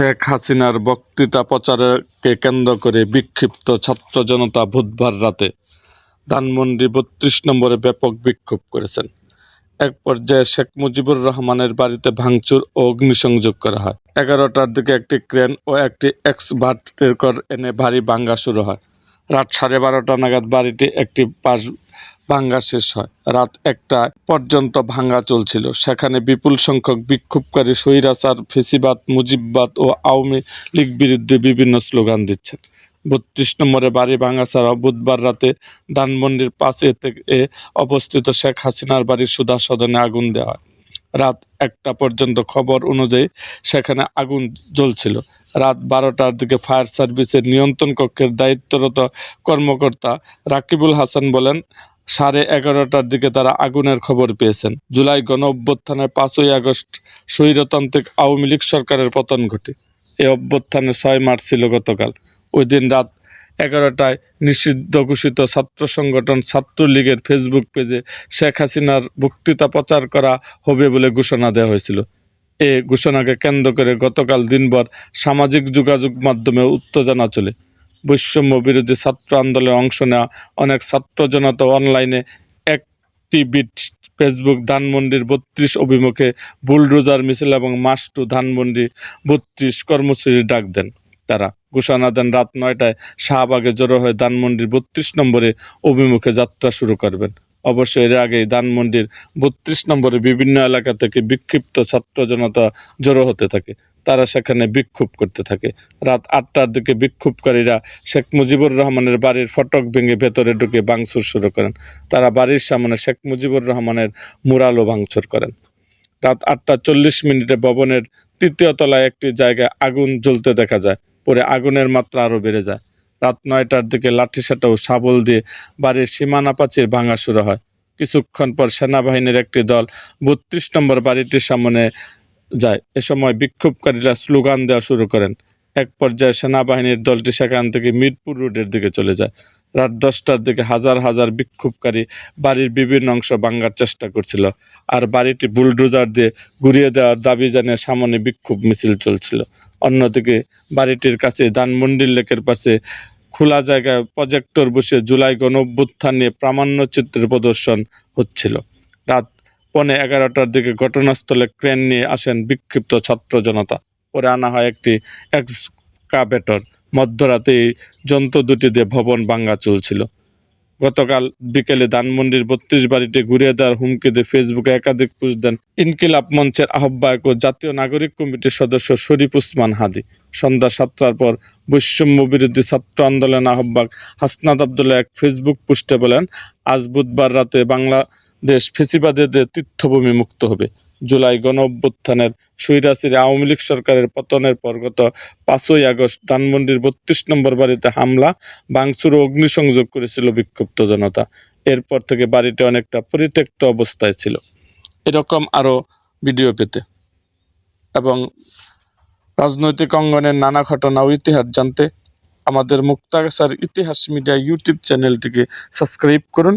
শেখ হাসিনার বক্তৃতা প্রচারকে কেন্দ্র করে বিক্ষিপ্ত ছাত্র জনতা বুধবার রাতে ধানমন্ডি বত্রিশ নম্বরে ব্যাপক বিক্ষোভ করেছেন। এক পর্যায়ে শেখ মুজিবুর রহমানের বাড়িতে ভাঙচুর ও অগ্নিসংযোগ করা হয়। এগারোটার দিকে একটি ক্রেন ও একটি এক্সভার্টের এনে ভারী ভাঙ্গা শুরু হয়। রাত সাড়ে বারোটা নাগাদ বাড়িটি একটি পাশ ভাঙ্গা শেষ হয়। রাত একটা পর্যন্ত ভাঙ্গা চলছিল। সেখানে বিপুল সংখ্যক বিক্ষোভকারী, স্বৈরাচার, ফেসিবাদ, মুজিববাদ ও আওয়ামী লীগ বিরুদ্ধে বিভিন্ন স্লোগান দিচ্ছেন। বত্রিশ নম্বরে বাড়ি ভাঙা ছাড়াও বুধবার রাতে ধানমন্ডির পাশে থেকে অবস্থিত শেখ হাসিনার বাড়ির সুধা সদনে আগুন দেওয়া হয়। রাত একটা পর্যন্ত খবর অনুযায়ী সেখানে আগুন জ্বলছিল। রাত বারোটার দিকে ফায়ার সার্ভিসের নিয়ন্ত্রণ কক্ষের দায়িত্বরত কর্মকর্তা রাকিবুল হাসান বলেন সাড়ে এগারোটার দিকে তারা আগুনের খবর পেয়েছেন। জুলাই গণ অভ্যুত্থানের পাঁচই আগস্ট স্বৈরতান্ত্রিক আওয়ামী লীগ সরকারের পতন ঘটে। এই অভ্যুত্থানের ছয় মার্চ ছিল গতকাল। ওই দিন রাত এগারোটায় নিষিদ্ধ ঘোষিত ছাত্র সংগঠন ছাত্রলীগের ফেসবুক পেজে শেখ হাসিনার বক্তৃতা প্রচার করা হবে বলে ঘোষণা দেওয়া হয়েছিল। এ ঘোষণাকে কেন্দ্র করে গতকাল দিনভর সামাজিক যোগাযোগ মাধ্যমে উত্তেজনা চলে। বৈষম্য বিরোধী ছাত্র আন্দোলনে অংশ নেওয়া অনেক ছাত্র জনতা অনলাইনে একটি বিট ফেসবুক ধানমন্ডির বত্রিশ অভিমুখে বুলডোজার, মিছিল এবং মাস টু ধানমন্ডি বত্রিশ কর্মসূচির ডাক দেন তারা। ঘোষণা দেন, রাত নয়টায় শাহবাগে জড়ো হয়ে ধানমন্ডির বত্রিশ নম্বরে অভিমুখে যাত্রা শুরু করবেন। অবশ্য এর আগেই ধানমন্ডির বত্রিশ নম্বরে বিভিন্ন এলাকা থেকে বিক্ষিপ্ত ছাত্র জনতা জড়ো হতে থাকে। তারা সেখানে বিক্ষোভ করতে থাকে। রাত আটটার দিকে বিক্ষোভকারীরা শেখ মুজিবুর রহমানের বাড়ির ফটক ভেঙে ভেতরে ঢুকে ভাঙচুর শুরু করেন। তারা বাড়ির সামনে শেখ মুজিবুর রহমানের মুরালও ভাঙচুর করেন। রাত আটটা চল্লিশ মিনিটে ভবনের তৃতীয় তলায় একটি জায়গায় আগুন জ্বলতে দেখা যায়। পরে আগুনের মাত্রা আরও বেড়ে যায়। রাত নয়টার দিকে লাঠিসাটা ও শাবল দিয়ে বাড়ির সীমানা প্রাচীর ভাঙা শুরু হয়। কিছুক্ষণ পর সেনাবাহিনীর একটি দল বত্রিশ নম্বর বাড়িটির সামনে যায়। এ সময় বিক্ষোভকারীরা স্লোগান দেওয়া শুরু করেন। এক পর্যায়ে সেনাবাহিনীর দলটি সেখান থেকে মিরপুর রোডের দিকে চলে যায়। রাত দশটার দিকে হাজার হাজার বিক্ষোভকারী বাড়ির বিভিন্ন অংশ ভাঙার চেষ্টা করছিল আর বাড়িটি বুলডোজার দিয়ে ঘুরিয়ে দেওয়ার দাবি জানিয়ে সামনে বিক্ষোভ মিছিল চলছিল। অন্যদিকে বাড়িটির কাছে ধানমন্ডির লেকের পাশে খোলা জায়গায় প্রজেক্টর বসে জুলাই গণ অভ্যুত্থান নিয়ে প্রামাণ্য চিত্রের প্রদর্শন হচ্ছিল। রাত পৌনে এগারোটার দিকে ঘটনাস্থলে ক্রেন নিয়ে আসেন বিক্ষিপ্ত ছাত্র জনতা। পরে আনা হয় একটি এক্সকাভেটর। মধ্যরাতে এই যন্ত্র দুটি দিয়ে ভবন ভাঙ্গা চলছিল। গতকাল বিকেলে ধানমন্ডির বত্রিশ বাড়িতে ঘুরিয়ে দেওয়ার হুমকি দিয়ে ফেসবুকে একাধিক পোস্ট দেন ইনকিলাব মঞ্চের আহ্বায়ক ও জাতীয় নাগরিক কমিটির সদস্য শরীফ উসমান হাদি। সন্ধ্যা সাতটার পর বৈষম্য বিরোধী ছাত্র আন্দোলন আহ্বায়ক হাসনাত আবদুল্লাহ এক ফেসবুক পোস্টে বলেন, আজ বুধবার রাতে বাংলাদেশ ফেসিবাদীদের তীর্থভূমি মুক্ত হবে। জুলাই গণ অভ্যুত্থানের স্বৈরাচির আওয়ামী লীগ সরকারের পতনের পর গত পাঁচই আগস্ট ধানমন্ডির বত্রিশ নম্বর বাড়িতে হামলা, ভাঙচুর অগ্নিসংযোগ করেছিল বিক্ষুব্ধ জনতা। এরপর থেকে বাড়িটি অনেকটা পরিত্যক্ত অবস্থায় ছিল। এরকম আরও ভিডিও পেতে এবং রাজনৈতিক অঙ্গনের নানা ঘটনা ও ইতিহাস জানতে আমাদের মুক্তাগাছার ইতিহাস মিডিয়া ইউটিউব চ্যানেলটিকে সাবস্ক্রাইব করুন।